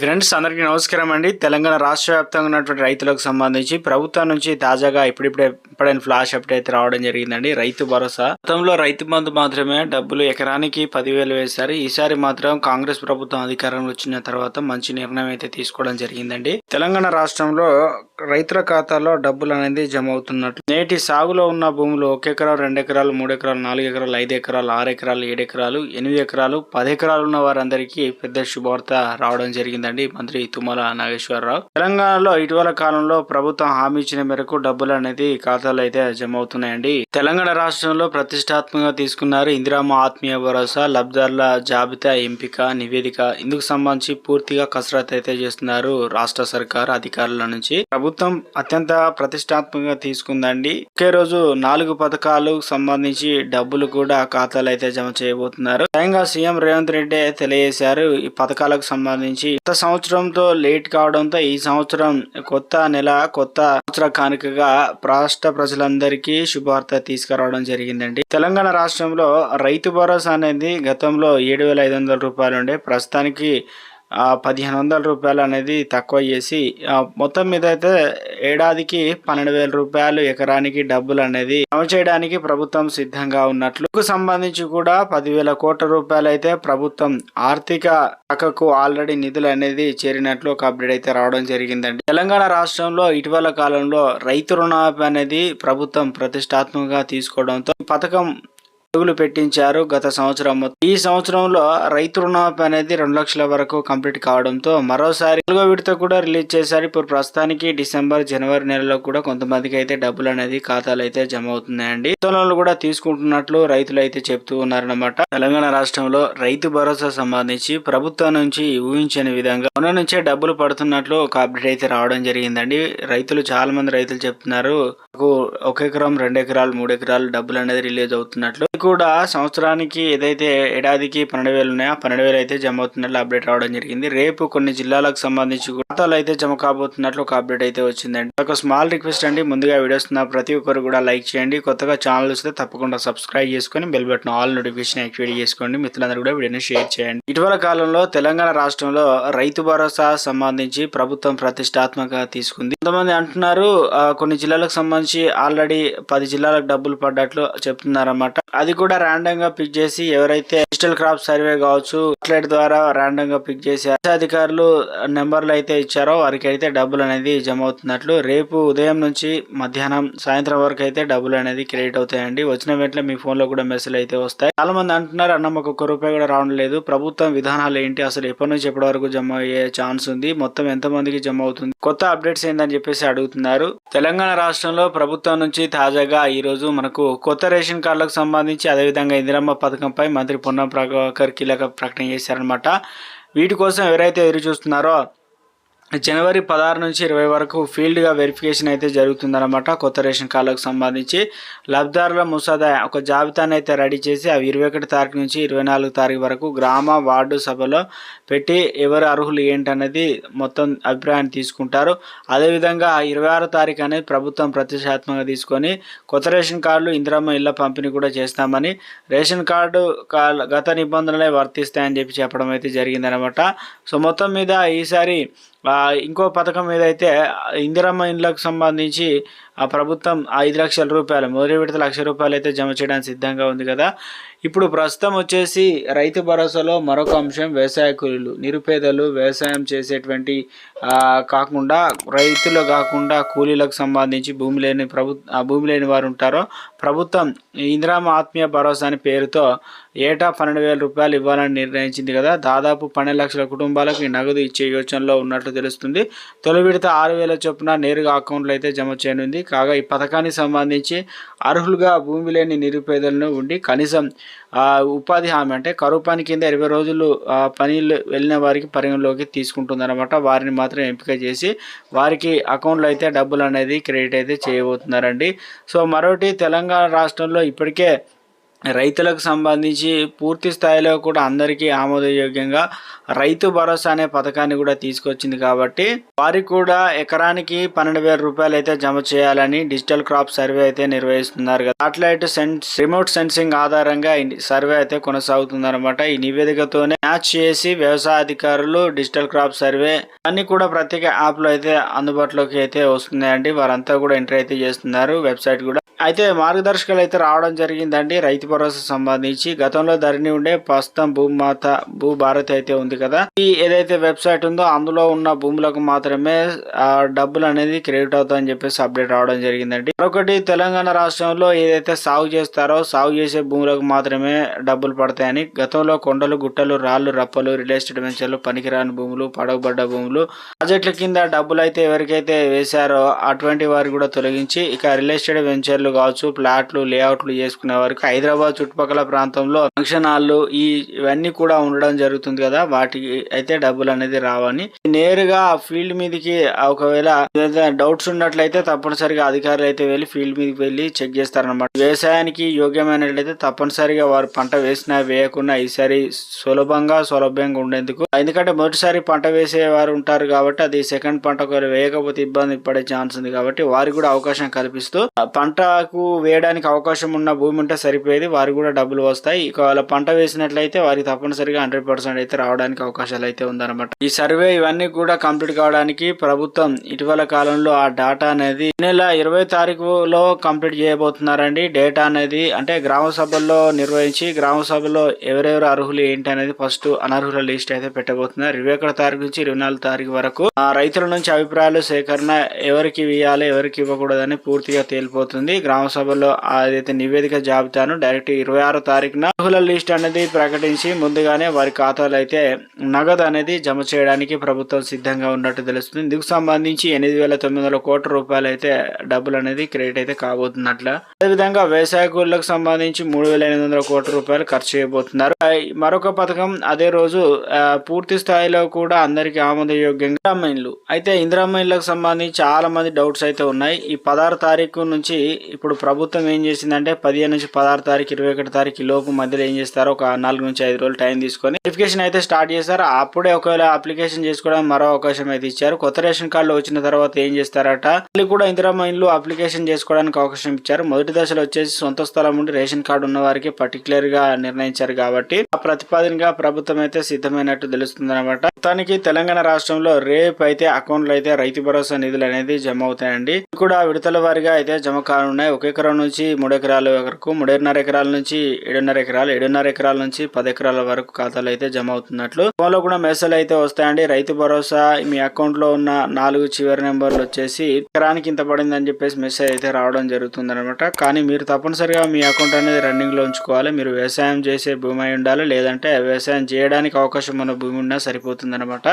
Friends అందరికీ నమస్కారం అండి. తెలంగాణ రాష్ట్ర వ్యాప్తంగా ఉన్నటువంటి రైతులకు సంబంధించి ప్రభుత్వం నుంచి తాజాగా ఇప్పుడిప్పుడే ఇప్పుడైనా ఫ్లాష్ అప్డేట్ అయితే రావడం జరిగిందండి. రైతు భరోసా. గతంలో రైతు బంధు మాత్రమే డబ్బులు ఎకరానికి పదివేలు వేశారు. ఈసారి మాత్రం కాంగ్రెస్ ప్రభుత్వం అధికారంలో వచ్చిన తర్వాత మంచి నిర్ణయం అయితే తీసుకోవడం జరిగిందండి. తెలంగాణ రాష్ట్రంలో రైతుల ఖాతాలో డబ్బులు అనేది జమ అవుతున్నట్లు. నేటి సాగులో ఉన్న భూములు ఒక ఎకరా రెండు ఎకరాలు మూడు ఎకరాలు నాలుగు ఎకరాలు ఐదు ఎకరాలు ఆరు ఎకరాలు ఏడు ఎకరాలు ఎనిమిది ఎకరాలు పది ఎకరాలు ఉన్న వారందరికీ పెద్ద శుభవార్త రావడం జరిగిందండి. మంత్రి తుమ్మల నాగేశ్వరరావు. తెలంగాణలో ఇటీవల కాలంలో ప్రభుత్వం హామీ ఇచ్చిన మేరకు డబ్బులు అనేది ఖాతాలో అయితే జమ అవుతున్నాయండి తెలంగాణ రాష్ట్రంలో ప్రతిష్టాత్మకంగా తీసుకున్నారు ఇందిరామ ఆత్మీయ భరోసా లబ్ధారుల జాబితా ఎంపిక నివేదిక. ఇందుకు సంబంధించి పూర్తిగా కసరత్తు అయితే చేస్తున్నారు రాష్ట్ర సర్కార్ అధికారుల నుంచి. ప్రభుత్వం అత్యంత ప్రతిష్టాత్మకంగా తీసుకుందండి. ఒకే రోజు నాలుగు పథకాలు సంబంధించి డబ్బులు కూడా ఖాతాలో అయితే జమ చేయబోతున్నారు. స్వయంగా సీఎం రేవంత్ రెడ్డి తెలియజేశారు ఈ పథకాలకు సంబంధించి సంవత్సరంతో లేట్ కావడంతో ఈ సంవత్సరం కొత్త నెల కొత్త సంవత్సర కానుకగా రాష్ట్ర ప్రజలందరికీ శుభవార్త తీసుకురావడం జరిగిందండి. తెలంగాణ రాష్ట్రంలో రైతు భరోసా అనేది గతంలో ఏడు వేల ఐదు వందల రూపాయలు ఉండే ప్రస్తుతానికి పదిహేను వందల రూపాయలు అనేది తక్కువ చేసి మొత్తం మీద అయితే ఏడాదికి పన్నెండు వేల రూపాయలు ఎకరానికి డబ్బులు అనేది అమలు చేయడానికి ప్రభుత్వం సిద్ధంగా ఉన్నట్లు. సంబంధించి కూడా పదివేల కోట్ల రూపాయలు అయితే ప్రభుత్వం ఆర్థిక శాఖకు ఆల్రెడీ నిధులు అనేది చేరినట్లు ఒక అప్డేట్ అయితే రావడం జరిగిందండి. తెలంగాణ రాష్ట్రంలో ఇటీవల కాలంలో రైతు రుణమాఫీ అనేది ప్రభుత్వం ప్రతిష్టాత్మకంగా తీసుకోవడంతో ఈ పథకం అడుగులు పెట్టించారు గత సంవత్సరం ఈ సంవత్సరంలో రైతు రుణమాఫీ అనేది రెండు లక్షల వరకు కంప్లీట్ కావడంతో మరోసారి నాలుగో విడత కూడా రిలీజ్ చేశారు. ఇప్పుడు ప్రస్తుతానికి డిసెంబర్ జనవరి నెలలో కూడా కొంతమందికి అయితే డబ్బులు అనేది ఖాతాలు అయితే జమ అవుతున్నాయండి. విత్తనాలు కూడా తీసుకుంటున్నట్లు రైతులు అయితే చెప్తూ ఉన్నారన్నమాట. తెలంగాణ రాష్ట్రంలో రైతు భరోసా సంబంధించి ప్రభుత్వం నుంచి ఊహించని విధంగా ఉన్న నుంచే డబ్బులు పడుతున్నట్లు ఒక అప్డేట్ అయితే రావడం జరిగిందండి. రైతులు చాలా మంది రైతులు చెప్తున్నారు ఒక ఎకరం రెండు ఎకరాలు మూడు ఎకరాలు డబ్బులు అనేది రిలీజ్ అవుతున్నట్లు కూడా సంవత్సరానికి ఏదైతే ఏడాదికి పన్నెండు వేలు ఉన్నాయో ఆ పన్నెండు వేలు అయితే జమ అవుతున్నట్లు అప్డేట్ రావడం జరిగింది. రేపు కొన్ని జిల్లాలకు సంబంధించి ఖాతాలు అయితే జమ కాబోతున్నట్లు ఒక అప్డేట్ అయితే వచ్చిందండి. ఒక స్మాల్ రిక్వెస్ట్ అండి. ముందుగా వీడియోస్ ఉన్న ప్రతి ఒక్కరు కూడా లైక్ చేయండి. కొత్తగా ఛానల్ వస్తే తప్పకుండా సబ్స్క్రైబ్ చేసుకొని bell button all notification activate చేసుకోండి. మిత్రులందరూ కూడా వీడియోని షేర్ చేయండి. ఇటీవల కాలంలో తెలంగాణ రాష్ట్రంలో రైతు భరోసా సంబంధించి ప్రభుత్వం ప్రతిష్టాత్మకంగా తీసుకుంది. కొంతమంది అంటున్నారు కొన్ని జిల్లాలకు సంబంధించి ఆల్రెడీ పది జిల్లాలకు డబ్బులు పడ్డట్లు చెప్తున్నారన్నమాట. అది కూడా ర్యాండమ్గా పిక్ చేసి ఎవరైతే డిజిటల్ క్రాప్ సర్వే కావచ్చు అట్లెట్ ద్వారా ర్యాండమ్గా పిక్ చేసి అధికారులు నెంబర్లు అయితే ఇచ్చారో వారికి అయితే డబ్బులు అనేది జమ అవుతున్నట్లు. రేపు ఉదయం నుంచి మధ్యాహ్నం సాయంత్రం వరకు అయితే డబ్బులు అనేది క్రెడిట్ అవుతాయండి. వచ్చిన వెంటనే మీ ఫోన్లో కూడా మెసేజ్ అయితే వస్తాయి. చాలా మంది అంటున్నారు అన్న మాకు ఒక్క రూపాయి కూడా రావడం లేదు. ప్రభుత్వం విధానాలు ఏంటి? అసలు ఎప్పటి నుంచి ఎప్పటి వరకు జమ అయ్యే ఛాన్స్ ఉంది? మొత్తం ఎంత మందికి జమ అవుతుంది? కొత్త అప్డేట్స్ ఏందని చెప్పేసి అడుగుతున్నారు. తెలంగాణ రాష్ట్రంలో ప్రభుత్వం నుంచి తాజాగా ఈ రోజు మనకు కొత్త రేషన్ కార్డులకు సంబంధించి అదేవిధంగా ఇందిరమ్మ పథకంపై మంత్రి పొన్నం ప్రభాకర్ కీలక ప్రకటన చేశారనమాట వీటి కోసం ఎవరైతే ఎదురు చూస్తున్నారో జనవరి పదహారు నుంచి ఇరవై వరకు ఫీల్డ్గా వెరిఫికేషన్ అయితే జరుగుతుందన్నమాట. కొత్త రేషన్ కార్డులకు సంబంధించి లబ్ధిదారుల ముసాదా ఒక జాబితాను అయితే రెడీ చేసి అవి ఇరవై ఒకటి తారీఖు నుంచి ఇరవై నాలుగు తారీఖు వరకు గ్రామ వార్డు సభలో పెట్టి ఎవరు అర్హులు ఏంటనేది మొత్తం అభిప్రాయాన్ని తీసుకుంటారు. అదేవిధంగా ఇరవై ఆరో తారీఖు అనేది ప్రభుత్వం ప్రతిష్టాత్మకంగా తీసుకొని కొత్త రేషన్ కార్డులు ఇందిరమ్మ ఇళ్ళ పంపిణీ కూడా చేస్తామని రేషన్ కార్డు గత నిబంధనలే వర్తిస్తాయని చెప్పి చెప్పడం అయితే జరిగిందనమాట సో మొత్తం మీద ఈసారి ఇంకో పథకం ఏదైతే ఇందిరమ్మ ఇండ్లకు సంబంధించి ఆ ప్రభుత్వం ఐదు లక్షల రూపాయలు మొదటి విడత లక్ష రూపాయలు అయితే జమ చేయడానికి సిద్ధంగా ఉంది కదా. ఇప్పుడు ప్రస్తుతం వచ్చేసి రైతు భరోసాలో మరొక అంశం వ్యవసాయ కూలీలు. నిరుపేదలు వ్యవసాయం చేసేటువంటి కాకుండా రైతులు కాకుండా కూలీలకు సంబంధించి భూమి లేని ప్రభు భూమి లేని వారు ఉంటారో. ప్రభుత్వం ఇందిరామ ఆత్మీయ భరోసా అనే పేరుతో ఏటా పన్నెండు వేల రూపాయలు ఇవ్వాలని నిర్ణయించింది కదా. దాదాపు పన్నెండు లక్షల కుటుంబాలకు ఈ నగదు ఇచ్చే యోచనలో ఉన్నట్లు తెలుస్తుంది. తొలి విడత ఆరు వేల చొప్పున నేరుగా అకౌంట్లో అయితే జమ చేయనుంది. కాగా ఈ పథకానికి సంబంధించి అర్హులుగా భూమి లేని నిరుపేదలను ఉండి కనీసం ఉపాధి హామీ అంటే కరువు పని కింద ఇరవై రోజులు ఆ, పనిలు వెళ్ళిన వారికి పరిగణలోకి తీసుకుంటుందన్నమాట. వారిని మాత్రం ఎంపిక చేసి వారికి అకౌంట్లో అయితే డబ్బులు అనేది క్రెడిట్ అయితే చేయబోతున్నారండి. సో మరొకటి తెలంగాణ రాష్ట్రంలో ఇప్పటికే రైతులకు సంబంధించి పూర్తి స్థాయిలో కూడా అందరికీ ఆమోదయోగ్యంగా రైతు భరోసా అనే పథకాన్ని కూడా తీసుకొచ్చింది కాబట్టి వారికి కూడా ఎకరానికి పన్నెండు వేల రూపాయలు అయితే జమ చేయాలని డిజిటల్ క్రాప్ సర్వే అయితే నిర్వహిస్తున్నారు కదా. సాటిలైట్ సెన్స్ రిమోట్ సెన్సింగ్ ఆధారంగా సర్వే అయితే కొనసాగుతుందన్నమాట. ఈ నివేదికతోనే మ్యాచ్ చేసి వ్యవసాయ అధికారులు డిజిటల్ క్రాప్ సర్వే అన్ని కూడా ప్రత్యేక యాప్లో అయితే అందుబాటులోకి అయితే వస్తున్నాయండి. వారంతా కూడా ఎంటర్ అయితే చేస్తున్నారు. వెబ్సైట్ కూడా అయితే మార్గదర్శకాలు అయితే రావడం జరిగిందండి. రైతు భరోసా సంబంధించి గతంలో ధరణి ఉండే ప్రస్తుతం భూమాత భూ భారత్ అయితే ఉంది కదా. ఈ ఏదైతే వెబ్సైట్ ఉందో అందులో ఉన్న భూములకు మాత్రమే ఆ డబ్బులు అనేది క్రెడిట్ అవుతాయని చెప్పేసి అప్డేట్ రావడం జరిగిందండి. మరొకటి తెలంగాణ రాష్ట్రంలో ఏదైతే సాగు చేస్తారో సాగు చేసే భూములకు మాత్రమే డబ్బులు పడతాయని గతంలో కొండలు గుట్టలు రాళ్ళు రప్పలు రియల్ ఎస్టేట్ వెంచర్లు పనికిరాని భూములు పడవబడ్డ భూములు ప్రాజెక్టుల కింద డబ్బులు అయితే ఎవరికైతే వేశారో అటువంటి వారు కూడా తొలగించి ఇక రియల్ ఎస్టేట్ వెంచర్లు కావచ్చు ప్లాట్లు లేఅవుట్లు చేసుకునే వారికి హైదరాబాద్ చుట్టుపక్కల ప్రాంతంలో ఫంక్షన్ హాల్లు ఈ ఇవన్నీ కూడా ఉండడం జరుగుతుంది కదా. వాటికి అయితే డబ్బులు అనేది రావని. నేరుగా ఫీల్డ్ మీదకి ఒకవేళ డౌట్స్ ఉన్నట్లయితే తప్పనిసరిగా అధికారులు అయితే వెళ్ళి ఫీల్డ్ మీదకి వెళ్ళి చెక్ చేస్తారన్నమాట. వ్యవసాయానికి యోగ్యమైనట్లయితే తప్పనిసరిగా వారు పంట వేసినా వేయకుండా ఈసారి సులభంగా సౌలభ్యంగా ఉండేందుకు. ఎందుకంటే మొదటిసారి పంట వేసే వారు ఉంటారు కాబట్టి అది సెకండ్ పంట ఒకవేళ వేయకపోతే ఇబ్బంది పడే ఛాన్స్ ఉంది కాబట్టి వారికి కూడా అవకాశం కల్పిస్తూ ఆ పంటకు వేయడానికి అవకాశం ఉన్న భూమి ఉంటే సరిపోయేది. వారికి కూడా డబ్బులు వస్తాయి. ఒకవేళ పంట వేసినట్లయితే వారికి తప్పనిసరిగా హండ్రెడ్ పర్సెంట్ అయితే రావడానికి అవకాశాలు అయితే ఉందన్నమాట. ఈ సర్వే ఇవన్నీ కూడా కంప్లీట్ కావడానికి ప్రభుత్వం ఇటీవల కాలంలో ఆ డేటా అనేది నెల ఇరవై తారీఖులో కంప్లీట్ చేయబోతున్నారండి. డేటా అనేది అంటే గ్రామ సభల్లో నిర్వహించి గ్రామ సభలో ఎవరెవరు అర్హులు ఏంటి అనేది ఫస్ట్ అనర్హుల లిస్ట్ అయితే పెట్టబోతున్నారు. ఇరవై ఒకటి తారీఖు నుంచి ఇరవై నాలుగు తారీఖు వరకు రైతుల నుంచి అభిప్రాయాలు సేకరణ ఎవరికి ఇవ్వాలి ఎవరికి ఇవ్వకూడదని పూర్తిగా తేలిపోతుంది. గ్రామ సభలో అదైతే నివేదిక జాబితాను డైరెక్ట్ ఇరవై ఆరో తారీఖున అర్హుల లిస్ట్ అనేది ప్రకటించి ముందుగానే వారి ఖాతాలో అయితే నగదు అనేది జమ చేయడానికి ప్రభుత్వం సిద్ధంగా ఉన్నట్టు తెలుస్తుంది. ఇందుకు సంబంధించి ఎనిమిది వేల తొమ్మిది వందల కోట్ల రూపాయలు అయితే డబ్బులు అనేది క్రెడిట్ అయితే కాబోతున్నట్లు. అదేవిధంగా వ్యవసాయ కూలీలకు సంబంధించి మూడు వేల ఎనిమిది వందల కోట్ల రూపాయలు ఖర్చు చేయబోతున్నారు. మరొక పథకం అదే రోజు పూర్తి స్థాయిలో కూడా అందరికీ ఆమోదయోగ్యంగా ఇందిరామైన్లు అయితే ఇందిరామైన్లకు సంబంధించి చాలా మంది డౌట్స్ అయితే ఉన్నాయి. ఈ పదహారు తారీఖు నుంచి ఇప్పుడు ప్రభుత్వం ఏం చేసిందంటే పదిహేను నుంచి పదహారు తారీఖు ఇరవై ఒకటి తారీఖు లోపు మధ్యలో ఏం చేస్తారో? ఒక నాలుగు నుంచి ఐదు రోజులు టైం తీసుకొని వెరిఫికేషన్ అయితే స్టార్ట్ చేశారు. అప్పుడే ఒకవేళ అప్లికేషన్ చేసుకోవడానికి మరో అవకాశం అయితే ఇచ్చారు. కొత్త రేషన్ కార్డులు వచ్చిన తర్వాత ఏం చేస్తారట? మళ్ళీ కూడా ఇందిరామ ఇల్లు అప్లికేషన్ చేసుకోవడానికి అవకాశం ఇచ్చారు. మొదటి దశలో వచ్చేసి సొంత స్థలం ఉండి రేషన్ కార్డు ఉన్న వారికి పర్టికులర్గా నిర్ణయించారు కాబట్టి ఆ ప్రతిపాదనగా ప్రభుత్వం అయితే సిద్ధమైనట్టు తెలుస్తుంది అనమాట మొత్తానికి తెలంగాణ రాష్ట్రంలో రేపు అయితే అకౌంట్లు అయితే రైతు భరోసా నిధులు అనేది జమ అవుతాయండి. కూడా విడతల వారిగా అయితే జమ కానున్నాయి. ఒక ఎకరం నుంచి మూడు ఎకరాల వరకు మూడున్నర ఎకరాల నుంచి ఏడున్నర ఎకరాలు ఏడున్నర ఎకరాల నుంచి పది ఎకరాల వరకు ఖాతాలు అయితే జమ అవుతున్నట్లు. ఫోన్లో కూడా మెసేజ్ అయితే వస్తాయండి. రైతు భరోసా మీ అకౌంట్లో ఉన్న నాలుగు చివరి నెంబర్లు వచ్చేసి ఎకరానికి ఇంత పడింది అని చెప్పేసి మెసేజ్ అయితే రావడం జరుగుతుంది అనమాట కానీ మీరు తప్పనిసరిగా మీ అకౌంట్ అనేది రన్నింగ్లో ఉంచుకోవాలి. మీరు వ్యవసాయం చేసే భూమి అయి ఉండాలి. లేదంటే వ్యవసాయం చేయడానికి అవకాశం ఉన్న భూమి ఉన్నా సరిపోతుంది అనమాట